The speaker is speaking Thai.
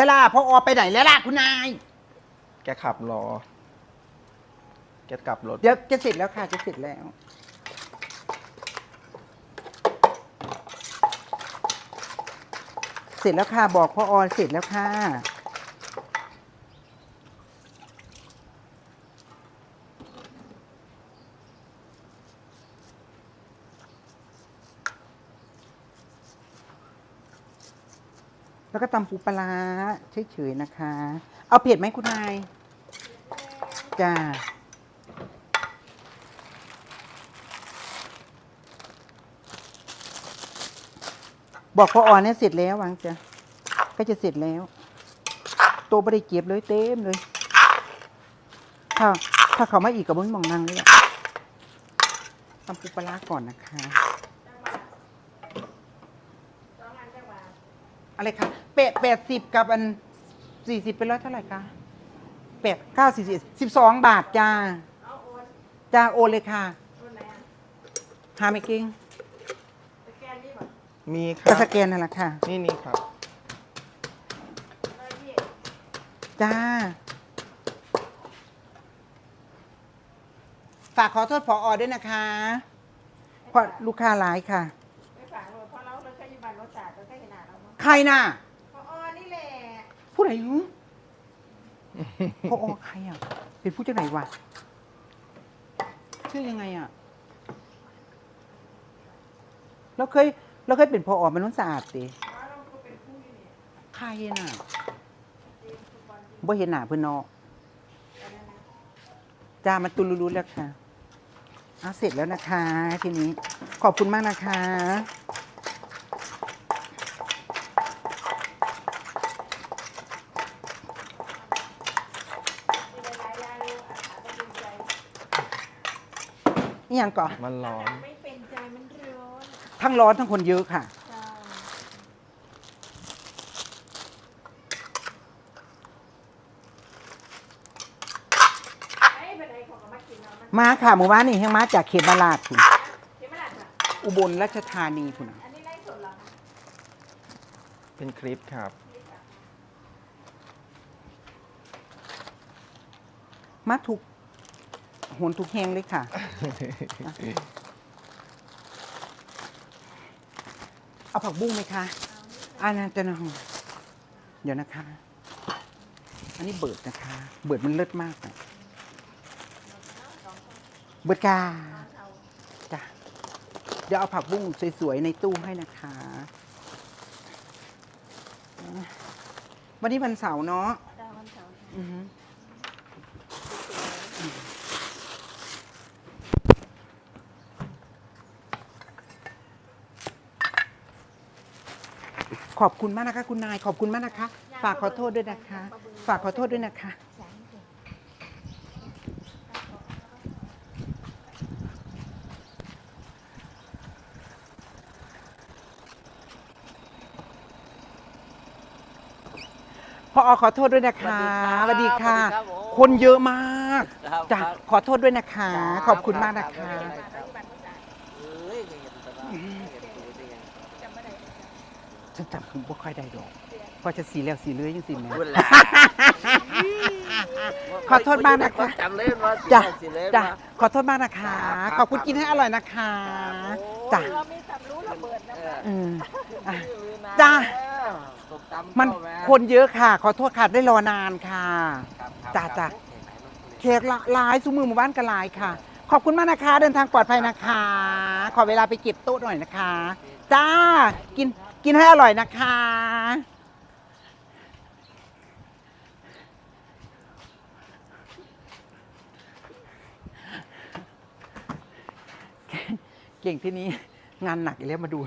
สลาพออไปไหนแล้วล่ะคุณนาย แกขับรอ แกกลับรถ เดี๋ยวจะเสร็จแล้วค่ะจะเสร็จแล้ว เสร็จแล้วค่ะบอกพออเสร็จแล้วค่ะ แล้วก็ตำปูปลาเฉยๆนะคะ เอาเผ็ดไหมคุณนายจ้าบอกพออ่อนเนี่ยเสร็จแล้ววังจ้ะก็จะเสร็จแล้ว ตัวบริเก็บเลยเต็มเลย ถ้าถ้าเขามาอีกกับมึงมองนางเลยอะทำปูปลาก่อนนะคะ อะไรคะแปดแปดสิบกับอันสี่สิบเป็นร้อยเท่าไหร่คะแปดเก้าสี่สิบสิบสองบาทจ้าจ้าโอนเลยค่ะหาไม่กิ้งมีคก็รับสแกนนั่นแหละค่ะ นี่นี่ครับ จ้า ฝากขอโทษพออด้วยนะคะเพราะลูกค้าหลายค่ะ ใครน่ะพออนี่แหละผู้ใดหูพออใครอะ เป็นผู้เจ้าไหนวะชื่อยังไงอะเราเคยเราเคยเป็นพออมันนุ่นสะอาดติเพราะเราก็เป็นผู้อยู่เนี่ยใครน่ะบ่เห็นหน้าเพื่อนเนาะอันนั้นนะจ้ามันตุลุๆแล้วค่ะเอาเสร็จแล้วนะคะ ทีนี้ขอบคุณมากนะคะ มีหลายๆอย่างเลยอาหารก็เป็นใจ นี่ยังก่อนมันร้อนไม่เป็นใจมันร้อนทั้งร้อนทั้งคนเยอะค่ะใช่ไอ้บันไดของก็มากินเนาะมันมาค่ะหมู่บ้านนี่แห้งมาจากเขตบาลาดคุณเห็นไหมล่ะค่ะอุบลราชธานีคุณน่ะอันนี้ไล่สดเหรอคะเป็นคลิปครับ มาถูกโหนถูกแหงเลยค่ะ เอาผักบุ้งไหมคะอันนั้นจะนะเดี๋ยวนะคะ อันนี้เบิดนะคะ เบิดมันเลิศมากนะเบิดกาจ้ะเดี๋ยวเอาผักบุ้งสวยๆในตู้ให้นะคะ วันนี้วันเสาร์เนาะดาววันเสาร์ อือฮึ ขอบคุณมากนะคะ คุณนายขอบคุณมากนะคะ ฝากขอโทษด้วยนะคะ ฝากขอโทษด้วยนะคะพอขอโทษด้วยนะคะสวัสดีค่ะ สวัสดีครับผม คนเยอะมากครับจ้ะครับขอโทษด้วยนะคะครับขอบคุณมากนะคะครับมาแล้วอยู่บ้านรถจ่ายเอ้ยไม่เห็นแต่ว่าไม่เห็นตัวได้ไง จำไม่ได้ ฉันจำคุณบ่ค่อยได้ดอกพอจะสีแล้วสีเลื้อยยังสีแม่พูดละขอโทษมากนะคะจำเลยว่าจ้ะสิเลยจ้ะว่าขอโทษมากนะคะครับขอบคุณกินให้อร่อยนะคะครับจ้ะเรามีสำรู้ระเบิดนะเอคะออืมอะจ้าจ้ะตกตำมันเข้าาคนเยอะค่ะ ขอโทษค่ะได้รอนานค่ะครับครับจ้ะจ้ะครับเขตละหลายสุมือหมู่บ้านกันหลายค่ะ ขอบคุณมากนะคะ เดินทางปลอดภัยนะคะ ขอเวลาไปเก็บโต๊ะหน่อยนะคะ จ้ากิน กินให้อร่อยนะคะ เก่งที่นี้งานหนักอีกแล้วมาดู